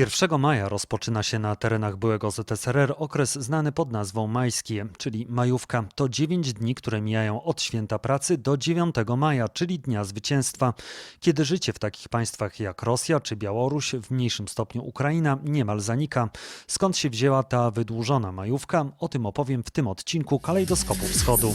1 maja rozpoczyna się na terenach byłego ZSRR okres znany pod nazwą majski, czyli majówka. To 9 dni, które mijają od święta pracy do 9 maja, czyli Dnia Zwycięstwa, kiedy życie w takich państwach jak Rosja czy Białoruś, w mniejszym stopniu Ukraina, niemal zanika. Skąd się wzięła ta wydłużona majówka? O tym opowiem w tym odcinku Kalejdoskopu Wschodu.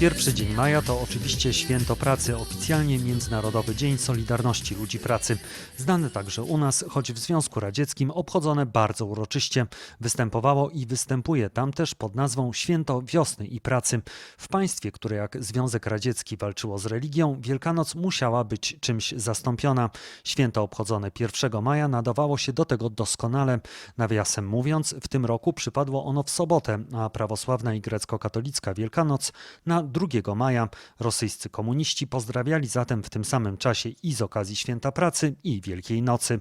Pierwszy dzień maja to oczywiście święto pracy, oficjalnie Międzynarodowy Dzień Solidarności Ludzi Pracy. Znany także u nas, choć w Związku Radzieckim obchodzone bardzo uroczyście. Występowało i występuje tam też pod nazwą Święto Wiosny i Pracy. W państwie, które jak Związek Radziecki walczyło z religią, Wielkanoc musiała być czymś zastąpiona. Święto obchodzone 1 maja nadawało się do tego doskonale. Nawiasem mówiąc, w tym roku przypadło ono w sobotę, a prawosławna i grecko-katolicka Wielkanoc na 2 maja. Rosyjscy komuniści pozdrawiali zatem w tym samym czasie i z okazji Święta Pracy i Wielkiej Nocy.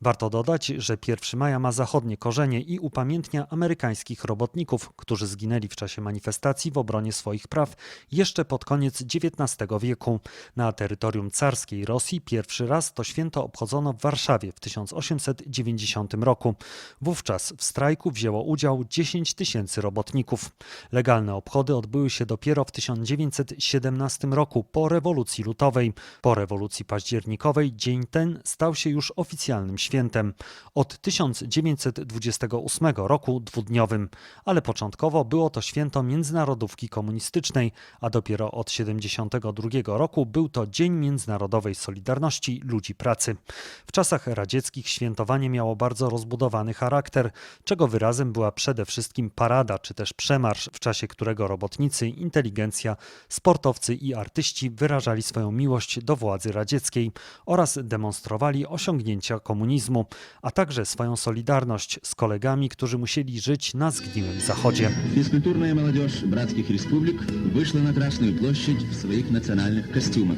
Warto dodać, że 1 maja ma zachodnie korzenie i upamiętnia amerykańskich robotników, którzy zginęli w czasie manifestacji w obronie swoich praw jeszcze pod koniec XIX wieku. Na terytorium carskiej Rosji pierwszy raz to święto obchodzono w Warszawie w 1890 roku. Wówczas w strajku wzięło udział 10 tysięcy robotników. Legalne obchody odbyły się dopiero w 1917 roku po rewolucji lutowej. Po rewolucji październikowej dzień ten stał się już oficjalnym świętem. Od 1928 roku dwudniowym, ale początkowo było to święto międzynarodówki komunistycznej, a dopiero od 1972 roku był to Dzień Międzynarodowej Solidarności Ludzi Pracy. W czasach radzieckich świętowanie miało bardzo rozbudowany charakter, czego wyrazem była przede wszystkim parada czy też przemarsz, w czasie którego robotnicy, inteligencja, sportowcy i artyści wyrażali swoją miłość do władzy radzieckiej oraz demonstrowali osiągnięcia komunizmu, a także swoją solidarność z kolegami, którzy musieli żyć na zgniłym zachodzie. Физкультурная молодежь братских республик вышла на Красную площадь в своих национальных костюмах.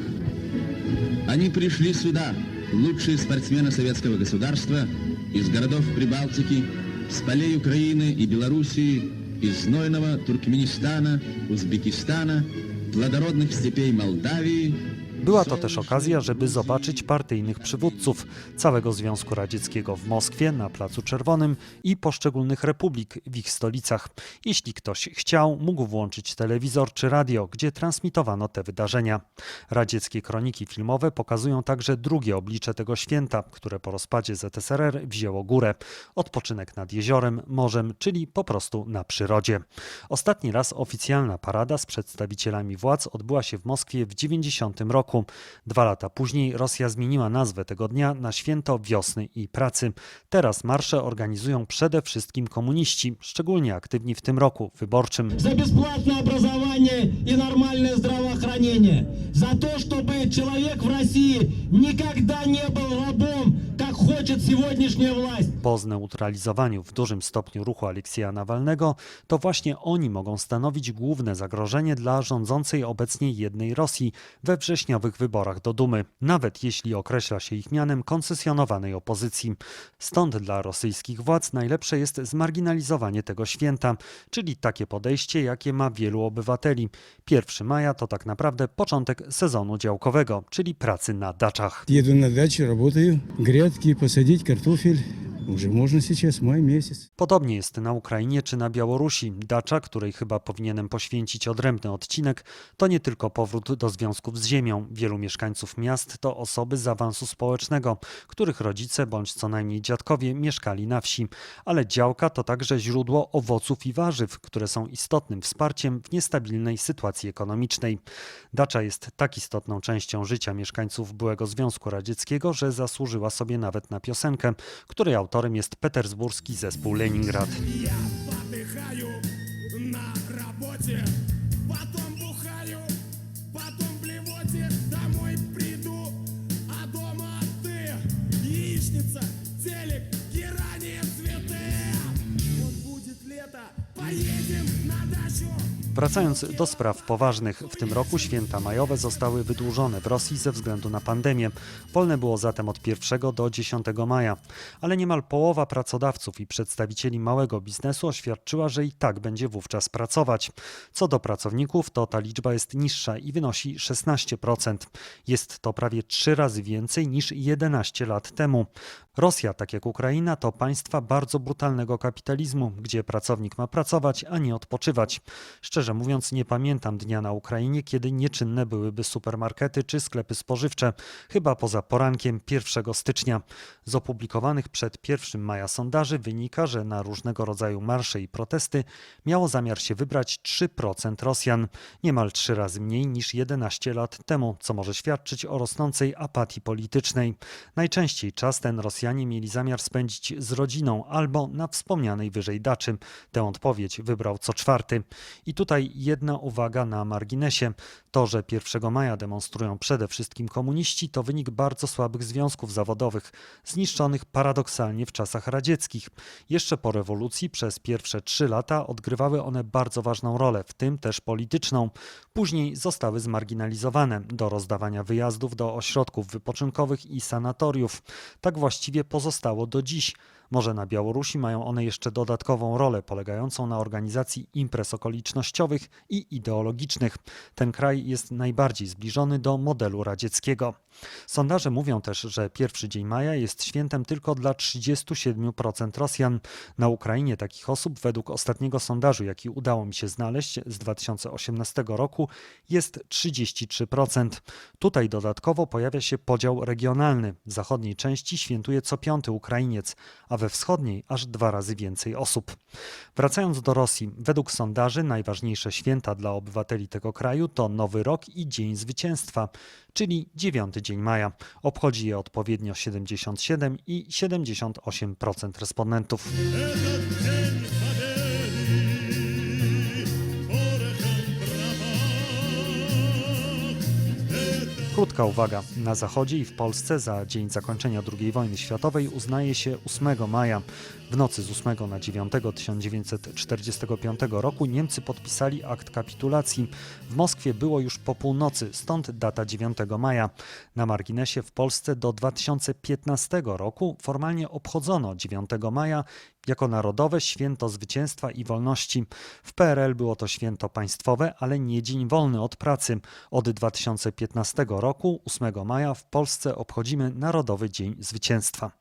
Они пришли сюда, лучшие спортсмены советского государства, из городов Прибалтики, с полей Украины и Белоруссии, из знойного Туркменистана, Узбекистана, плодородных степей Молдавии, Była to też okazja, żeby zobaczyć partyjnych przywódców całego Związku Radzieckiego w Moskwie, na Placu Czerwonym i poszczególnych republik w ich stolicach. Jeśli ktoś chciał, mógł włączyć telewizor czy radio, gdzie transmitowano te wydarzenia. Radzieckie kroniki filmowe pokazują także drugie oblicze tego święta, które po rozpadzie ZSRR wzięło górę. Odpoczynek nad jeziorem, morzem, czyli po prostu na przyrodzie. Ostatni raz oficjalna parada z przedstawicielami władz odbyła się w Moskwie w 90 roku Dwa lata później Rosja zmieniła nazwę tego dnia na Święto Wiosny i Pracy. Teraz marsze organizują przede wszystkim komuniści, szczególnie aktywni w tym roku wyborczym. за бесплатное образование и нормальное здравоохранение, за то, чтобы человек в России никогда не был рабом, как хочет сегодняшняя власть. Po zneutralizowaniu w dużym stopniu ruchu Aleksieja Nawalnego, to właśnie oni mogą stanowić główne zagrożenie dla rządzącej obecnie jednej Rosji we wrześniowych wyborach do Dumy, nawet jeśli określa się ich mianem koncesjonowanej opozycji. Stąd dla rosyjskich władz najlepsze jest zmarginalizowanie tego święta, czyli takie podejście, jakie ma wielu obywateli. 1 maja to tak naprawdę początek sezonu działkowego, czyli pracy na daczach. Еду на дачу, работаю. Грядки, посадить картофель. Уже можно сейчас, май месяц. Podobnie jest na Ukrainie czy na Białorusi. Dacza, której chyba powinienem poświęcić odrębny odcinek, to nie tylko powrót do związków z ziemią. Wielu mieszkańców miast to osoby z awansu społecznego, których rodzice bądź co najmniej dziadkowie mieszkali na wsi. Ale działka to także źródło owoców i warzyw, które są istotnym wsparciem w niestabilnej sytuacji ekonomicznej. Dacza jest tak istotną częścią życia mieszkańców byłego Związku Radzieckiego, że zasłużyła sobie nawet nawet na piosenkę, której autorem jest petersburski zespół Leningrad. Ja Wracając do spraw poważnych, w tym roku święta majowe zostały wydłużone w Rosji ze względu na pandemię. Wolne było zatem od 1 do 10 maja, ale niemal połowa pracodawców i przedstawicieli małego biznesu oświadczyła, że i tak będzie wówczas pracować. Co do pracowników, to ta liczba jest niższa i wynosi 16%. Jest to prawie trzy razy więcej niż 11 lat temu. Rosja, tak jak Ukraina, to państwa bardzo brutalnego kapitalizmu, gdzie pracownik ma pracować, a nie odpoczywać. Szczerze mówiąc, nie pamiętam dnia na Ukrainie, kiedy nieczynne byłyby supermarkety czy sklepy spożywcze, chyba poza porankiem 1 stycznia. Z opublikowanych przed 1 maja sondaży wynika, że na różnego rodzaju marsze i protesty miało zamiar się wybrać 3% Rosjan, niemal trzy razy mniej niż 11 lat temu, co może świadczyć o rosnącej apatii politycznej. Najczęściej czas ten Rosjanie mieli zamiar spędzić z rodziną albo na wspomnianej wyżej daczy. Tę odpowiedź wybrał co czwarty. I tutaj jedna uwaga na marginesie. To, że 1 maja demonstrują przede wszystkim komuniści, to wynik bardzo słabych związków zawodowych, zniszczonych paradoksalnie w czasach radzieckich. Jeszcze po rewolucji przez pierwsze trzy lata odgrywały one bardzo ważną rolę, w tym też polityczną. Później zostały zmarginalizowane do rozdawania wyjazdów do ośrodków wypoczynkowych i sanatoriów. Tak właściwie pozostało do dziś. Może na Białorusi mają one jeszcze dodatkową rolę polegającą na organizacji imprez okolicznościowych i ideologicznych. Ten kraj jest najbardziej zbliżony do modelu radzieckiego. Sondaże mówią też, że pierwszy dzień maja jest świętem tylko dla 37% Rosjan. Na Ukrainie takich osób według ostatniego sondażu, jaki udało mi się znaleźć z 2018 roku, jest 33%. Tutaj dodatkowo pojawia się podział regionalny. W zachodniej części świętuje co piąty Ukrainiec, a we wschodniej aż dwa razy więcej osób. Wracając do Rosji, według sondaży najważniejsze święta dla obywateli tego kraju to Nowy Rok i Dzień Zwycięstwa, czyli 9 dzień maja. Obchodzi je odpowiednio 77 i 78% respondentów. Krótka uwaga. Na Zachodzie i w Polsce za dzień zakończenia II wojny światowej uznaje się 8 maja. W nocy z 8 na 9 1945 roku Niemcy podpisali akt kapitulacji. W Moskwie było już po północy, stąd data 9 maja. Na marginesie w Polsce do 2015 roku formalnie obchodzono 9 maja jako Narodowe Święto Zwycięstwa i Wolności. W PRL było to święto państwowe, ale nie dzień wolny od pracy. Od 2015 roku, 8 maja, w Polsce obchodzimy Narodowy Dzień Zwycięstwa.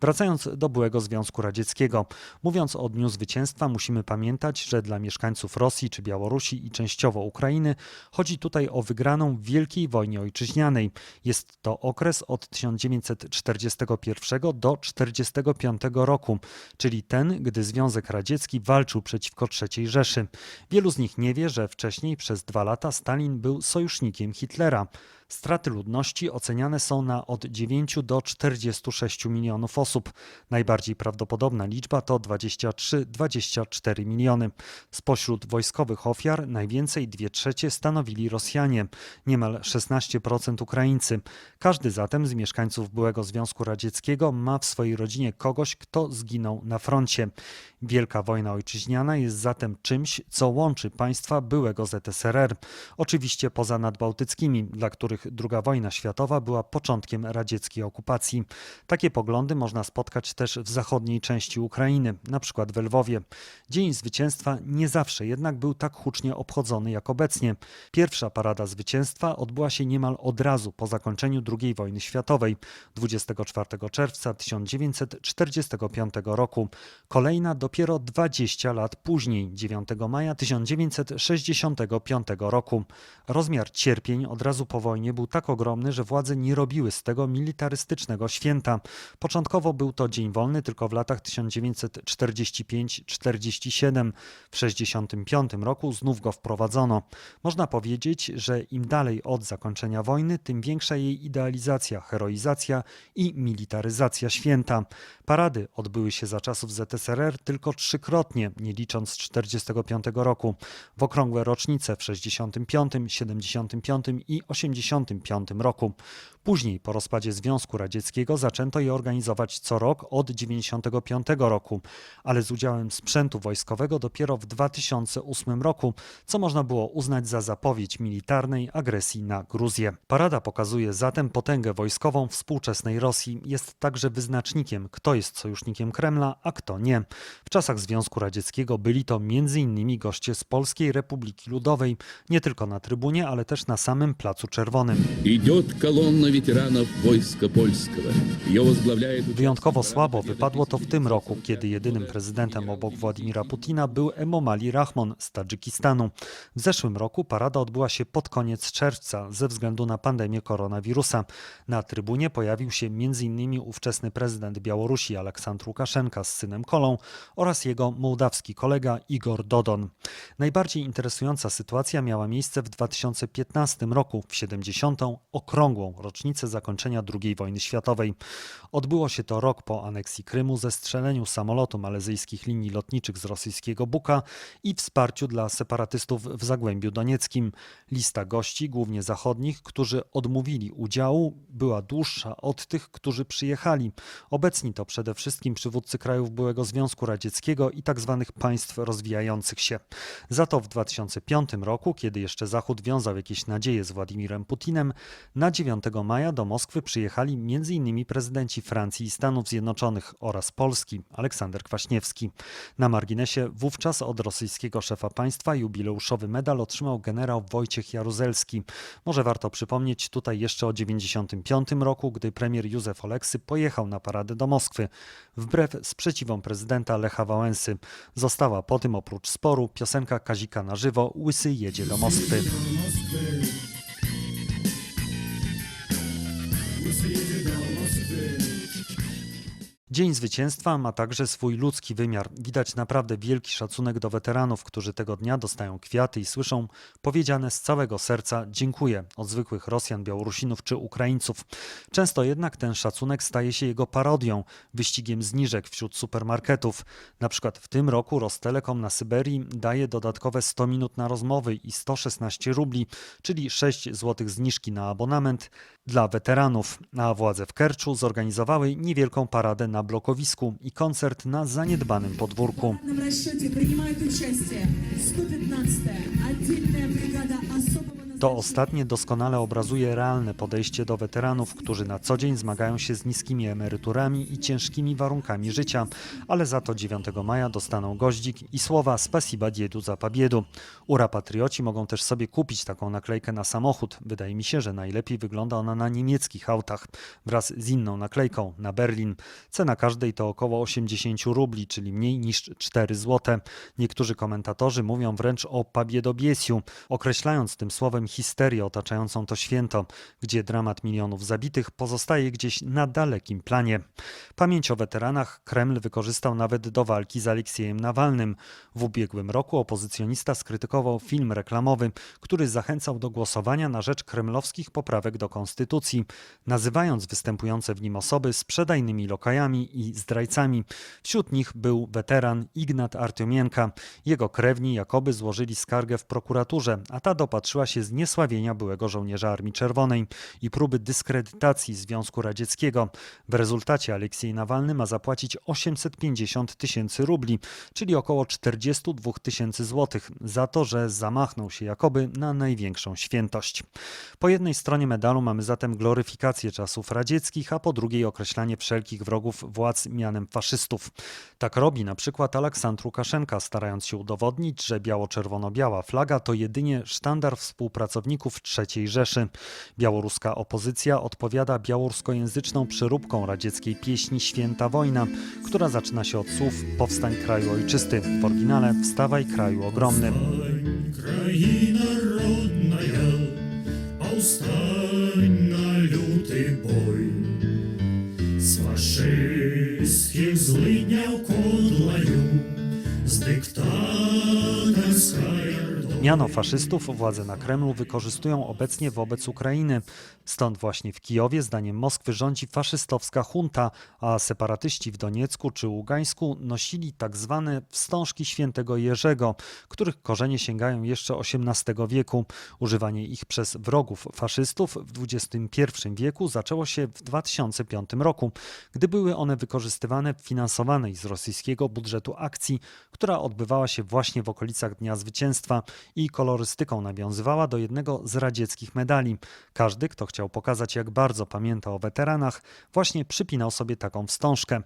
Wracając do byłego Związku Radzieckiego, mówiąc o Dniu Zwycięstwa, musimy pamiętać, że dla mieszkańców Rosji czy Białorusi i częściowo Ukrainy chodzi tutaj o wygraną w Wielkiej Wojnie Ojczyźnianej. Jest to okres od 1941 do 1945 roku, czyli ten, gdy Związek Radziecki walczył przeciwko III Rzeszy. Wielu z nich nie wie, że wcześniej przez dwa lata Stalin był sojusznikiem Hitlera. Straty ludności oceniane są na od 9 do 46 milionów osób. Najbardziej prawdopodobna liczba to 23-24 miliony. Spośród wojskowych ofiar najwięcej 2 trzecie stanowili Rosjanie, niemal 16% Ukraińcy. Każdy zatem z mieszkańców byłego Związku Radzieckiego ma w swojej rodzinie kogoś, kto zginął na froncie. Wielka wojna ojczyźniana jest zatem czymś, co łączy państwa byłego ZSRR. Oczywiście poza nadbałtyckimi, dla których II wojna światowa była początkiem radzieckiej okupacji. Takie poglądy można spotkać też w zachodniej części Ukrainy, na przykład w Lwowie. Dzień Zwycięstwa nie zawsze jednak był tak hucznie obchodzony jak obecnie. Pierwsza parada zwycięstwa odbyła się niemal od razu po zakończeniu II wojny światowej 24 czerwca 1945 roku. Kolejna dopiero 20 lat później, 9 maja 1965 roku. Rozmiar cierpień od razu po wojnie był tak ogromny, że władze nie robiły z tego militarystycznego święta. Początkowo był to dzień wolny tylko w latach 1945-47. W 1965 roku znów go wprowadzono. Można powiedzieć, że im dalej od zakończenia wojny, tym większa jej idealizacja, heroizacja i militaryzacja święta. Parady odbyły się za czasów ZSRR tylko trzykrotnie, nie licząc 1945 roku. W okrągłe rocznice w 65, 75 i 80 1955 roku. Później, po rozpadzie Związku Radzieckiego, zaczęto je organizować co rok od 1995 roku, ale z udziałem sprzętu wojskowego dopiero w 2008 roku, co można było uznać za zapowiedź militarnej agresji na Gruzję. Parada pokazuje zatem potęgę wojskową współczesnej Rosji. Jest także wyznacznikiem, kto jest sojusznikiem Kremla, a kto nie. W czasach Związku Radzieckiego byli to m.in. goście z Polskiej Republiki Ludowej, nie tylko na trybunie, ale też na samym Placu Czerwonym. Zjednoczonym. Wyjątkowo słabo wypadło to w tym roku, kiedy jedynym prezydentem obok Władimira Putina był Emomali Rahmon z Tadżykistanu. W zeszłym roku parada odbyła się pod koniec czerwca ze względu na pandemię koronawirusa. Na trybunie pojawił się m.in. ówczesny prezydent Białorusi Aleksandr Łukaszenka z synem Kolą oraz jego mołdawski kolega Igor Dodon. Najbardziej interesująca sytuacja miała miejsce w 2015 roku w 70 okrągłą rocznicę zakończenia II wojny światowej. Odbyło się to rok po aneksji Krymu, zestrzeleniu samolotu malezyjskich linii lotniczych z rosyjskiego Buka i wsparciu dla separatystów w Zagłębiu Donieckim. Lista gości, głównie zachodnich, którzy odmówili udziału, była dłuższa od tych, którzy przyjechali. Obecni to przede wszystkim przywódcy krajów byłego Związku Radzieckiego i tzw. państw rozwijających się. Za to w 2005 roku, kiedy jeszcze Zachód wiązał jakieś nadzieje z Władimirem Putinem, na 9 maja do Moskwy przyjechali m.in. prezydenci Francji i Stanów Zjednoczonych oraz Polski, Aleksander Kwaśniewski. Na marginesie wówczas od rosyjskiego szefa państwa jubileuszowy medal otrzymał generał Wojciech Jaruzelski. Może warto przypomnieć tutaj jeszcze o 95 roku, gdy premier Józef Oleksy pojechał na paradę do Moskwy. Wbrew sprzeciwom prezydenta Lecha Wałęsy została po tym oprócz sporu piosenka Kazika na żywo Łysy jedzie do Moskwy. Everybody. Dzień Zwycięstwa ma także swój ludzki wymiar. Widać naprawdę wielki szacunek do weteranów, którzy tego dnia dostają kwiaty i słyszą powiedziane z całego serca dziękuję od zwykłych Rosjan, Białorusinów czy Ukraińców. Często jednak ten szacunek staje się jego parodią, wyścigiem zniżek wśród supermarketów. Na przykład w tym roku Rostelekom na Syberii daje dodatkowe 100 minut na rozmowy i 116 rubli, czyli 6 zł zniżki na abonament dla weteranów. A władze w Kerczu zorganizowały niewielką paradę na blokowisku i koncert na zaniedbanym podwórku. To ostatnie doskonale obrazuje realne podejście do weteranów, którzy na co dzień zmagają się z niskimi emeryturami i ciężkimi warunkami życia, ale za to 9 maja dostaną goździk i słowa Spasiba Diedu za Pabiedu. Ura patrioci mogą też sobie kupić taką naklejkę na samochód. Wydaje mi się, że najlepiej wygląda ona na niemieckich autach wraz z inną naklejką na Berlin. Cena każdej to około 80 rubli, czyli mniej niż 4 zł. Niektórzy komentatorzy mówią wręcz o pabiedobiesiu, określając tym słowem histerię otaczającą to święto, gdzie dramat milionów zabitych pozostaje gdzieś na dalekim planie. Pamięć o weteranach Kreml wykorzystał nawet do walki z Aleksiejem Nawalnym. W ubiegłym roku opozycjonista skrytykował film reklamowy, który zachęcał do głosowania na rzecz kremlowskich poprawek do konstytucji, nazywając występujące w nim osoby sprzedajnymi lokajami i zdrajcami. Wśród nich był weteran Ignat Artyomienka. Jego krewni jakoby złożyli skargę w prokuraturze, a ta dopatrzyła się zniesławienia byłego żołnierza Armii Czerwonej i próby dyskredytacji Związku Radzieckiego. W rezultacie Aleksiej Nawalny ma zapłacić 850 tysięcy rubli, czyli około 42 tysięcy złotych, za to, że zamachnął się jakoby na największą świętość. Po jednej stronie medalu mamy zatem gloryfikację czasów radzieckich, a po drugiej określanie wszelkich wrogów władz mianem faszystów. Tak robi na przykład Aleksandr Łukaszenka, starając się udowodnić, że biało-czerwono-biała flaga to jedynie sztandar współpracowników III Rzeszy. Białoruska opozycja odpowiada białoruskojęzyczną przeróbką radzieckiej pieśni Święta Wojna, która zaczyna się od słów Powstań kraju ojczysty, w oryginale Wstawaj kraju ogromny. Країна родная, повстань на лютий бой. З фашистських злидняв кодлаю, з диктаторської ордою. Miano faszystów władze na Kremlu wykorzystują obecnie wobec Ukrainy. Stąd właśnie w Kijowie, zdaniem Moskwy, rządzi faszystowska junta, a separatyści w Doniecku czy Ługańsku nosili tak zwane wstążki świętego Jerzego, których korzenie sięgają jeszcze XVIII wieku. Używanie ich przez wrogów faszystów w XXI wieku zaczęło się w 2005 roku, gdy były one wykorzystywane w finansowanej z rosyjskiego budżetu akcji, która odbywała się właśnie w okolicach Dnia Zwycięstwa i kolorystyką nawiązywała do jednego z radzieckich medali. Każdy, kto chciał pokazać, jak bardzo pamięta o weteranach, właśnie przypinał sobie taką wstążkę.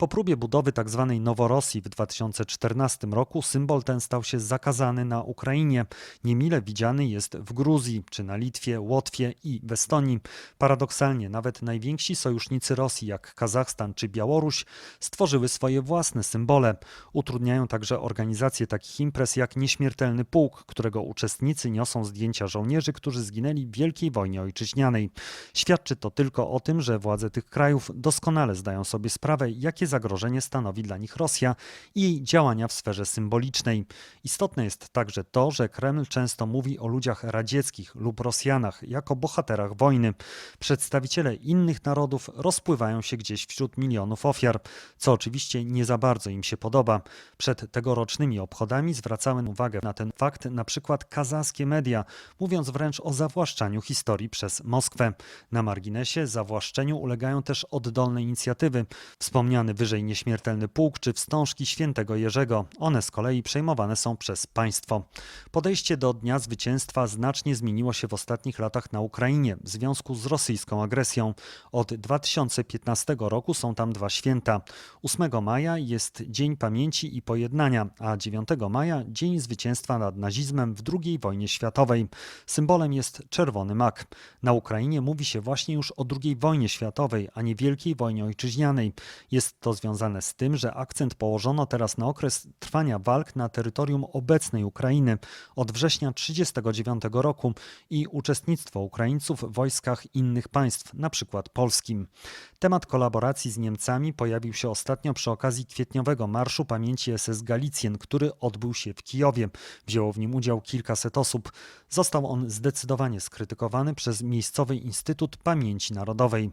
Po próbie budowy tzw. Noworosji w 2014 roku symbol ten stał się zakazany na Ukrainie. Niemile widziany jest w Gruzji, czy na Litwie, Łotwie i w Estonii. Paradoksalnie nawet najwięksi sojusznicy Rosji, jak Kazachstan czy Białoruś, stworzyły swoje własne symbole. Utrudniają także organizację takich imprez jak Nieśmiertelny Pułk, którego uczestnicy niosą zdjęcia żołnierzy, którzy zginęli w Wielkiej Wojnie Ojczyźnianej. Świadczy to tylko o tym, że władze tych krajów doskonale zdają sobie sprawę, jakie zagrożenie stanowi dla nich Rosja i jej działania w sferze symbolicznej. Istotne jest także to, że Kreml często mówi o ludziach radzieckich lub Rosjanach jako bohaterach wojny. Przedstawiciele innych narodów rozpływają się gdzieś wśród milionów ofiar, co oczywiście nie za bardzo im się podoba. Przed tegorocznymi obchodami zwracałem uwagę na ten fakt na przykład kazachskie media, mówiąc wręcz o zawłaszczaniu historii przez Moskwę. Na marginesie zawłaszczeniu ulegają też oddolne inicjatywy. Wspomniany wyżej nieśmiertelny pułk czy wstążki świętego Jerzego. One z kolei przejmowane są przez państwo. Podejście do Dnia Zwycięstwa znacznie zmieniło się w ostatnich latach na Ukrainie w związku z rosyjską agresją. Od 2015 roku są tam dwa święta. 8 maja jest Dzień Pamięci i Pojednania, a 9 maja Dzień Zwycięstwa nad nazizmem w II wojnie światowej. Symbolem jest czerwony mak. Na Ukrainie mówi się właśnie już o II wojnie światowej, a nie Wielkiej wojnie ojczyźnianej. Jest to związane z tym, że akcent położono teraz na okres trwania walk na terytorium obecnej Ukrainy od września 1939 roku i uczestnictwo Ukraińców w wojskach innych państw, np. polskim. Temat kolaboracji z Niemcami pojawił się ostatnio przy okazji kwietniowego Marszu Pamięci SS Galicjen, który odbył się w Kijowie. Wzięło w nim udział kilkaset osób. Został on zdecydowanie skrytykowany przez miejscowy Instytut Pamięci Narodowej.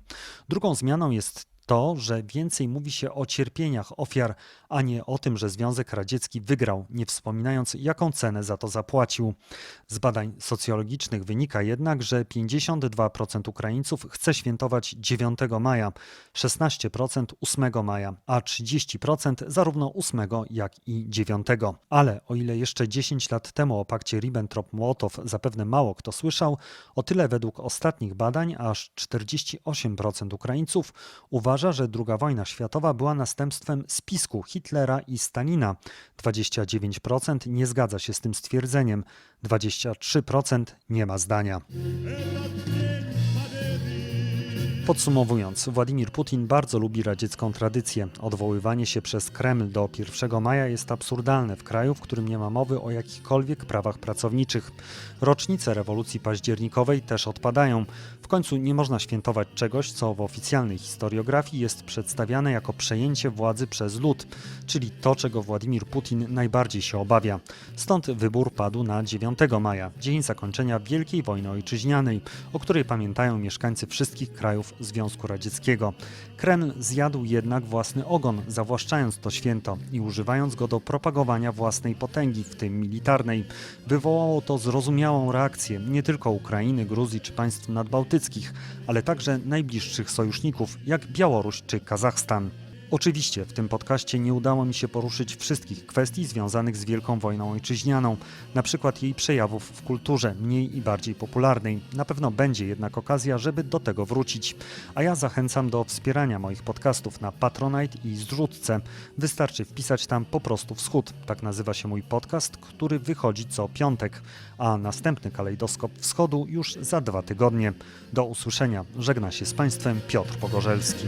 Drugą zmianą jest to, że więcej mówi się o cierpieniach ofiar, a nie o tym, że Związek Radziecki wygrał, nie wspominając, jaką cenę za to zapłacił. Z badań socjologicznych wynika jednak, że 52% Ukraińców chce świętować 9 maja, 16% 8 maja, a 30% zarówno 8 jak i 9. Ale o ile jeszcze 10 lat temu o pakcie Ribbentrop-Mołotow zapewne mało kto słyszał, o tyle według ostatnich badań aż 48% Ukraińców uważa, że II wojna światowa była następstwem spisku Hitlera i Stalina. 29% nie zgadza się z tym stwierdzeniem, 23% nie ma zdania. Podsumowując, Władimir Putin bardzo lubi radziecką tradycję. Odwoływanie się przez Kreml do 1 maja jest absurdalne w kraju, w którym nie ma mowy o jakichkolwiek prawach pracowniczych. Rocznice rewolucji październikowej też odpadają. W końcu nie można świętować czegoś, co w oficjalnej historiografii jest przedstawiane jako przejęcie władzy przez lud, czyli to, czego Władimir Putin najbardziej się obawia. Stąd wybór padł na 9 maja, dzień zakończenia Wielkiej Wojny Ojczyźnianej, o której pamiętają mieszkańcy wszystkich krajów Związku Radzieckiego. Kreml zjadł jednak własny ogon, zawłaszczając to święto i używając go do propagowania własnej potęgi, w tym militarnej. Wywołało to zrozumiałą reakcję nie tylko Ukrainy, Gruzji czy państw nadbałtyckich, ale także najbliższych sojuszników, jak Białoruś czy Kazachstan. Oczywiście w tym podcaście nie udało mi się poruszyć wszystkich kwestii związanych z Wielką Wojną Ojczyźnianą, na przykład jej przejawów w kulturze, mniej i bardziej popularnej. Na pewno będzie jednak okazja, żeby do tego wrócić. A ja zachęcam do wspierania moich podcastów na Patronite i Zrzutce. Wystarczy wpisać tam po prostu Wschód. Tak nazywa się mój podcast, który wychodzi co piątek, a następny kalejdoskop Wschodu już za dwa tygodnie. Do usłyszenia. Żegna się z Państwem Piotr Pogorzelski.